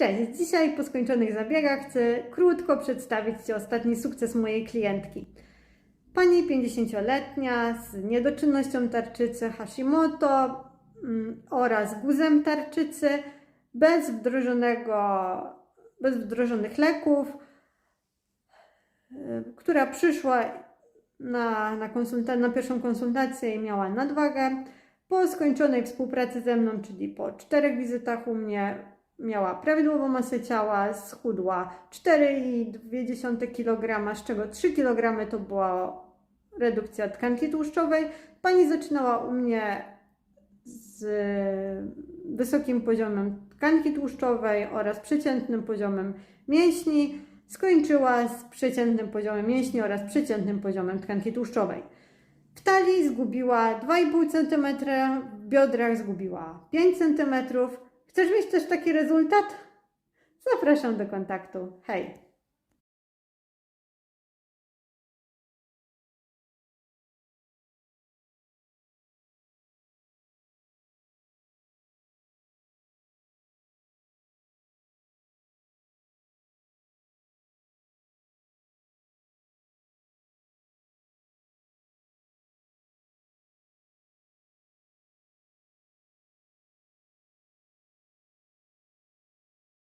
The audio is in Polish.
Cześć, dzisiaj po skończonych zabiegach chcę krótko przedstawić Ci ostatni sukces mojej klientki. Pani 50-letnia z niedoczynnością tarczycy Hashimoto mm, oraz guzem tarczycy bez wdrożonego, bez wdrożonych leków, y, która przyszła na, na, konsulta- na pierwszą konsultację i miała nadwagę. Po skończonej współpracy ze mną, czyli po czterech wizytach u mnie, miała prawidłową masę ciała, schudła 4,2 kg, z czego 3 kg to była redukcja tkanki tłuszczowej. Pani zaczynała u mnie z wysokim poziomem tkanki tłuszczowej oraz przeciętnym poziomem mięśni. Skończyła z przeciętnym poziomem mięśni oraz przeciętnym poziomem tkanki tłuszczowej. W talii zgubiła 2,5 cm, w biodrach zgubiła 5 cm. Chcesz mieć też taki rezultat? Zapraszam do kontaktu. Hej!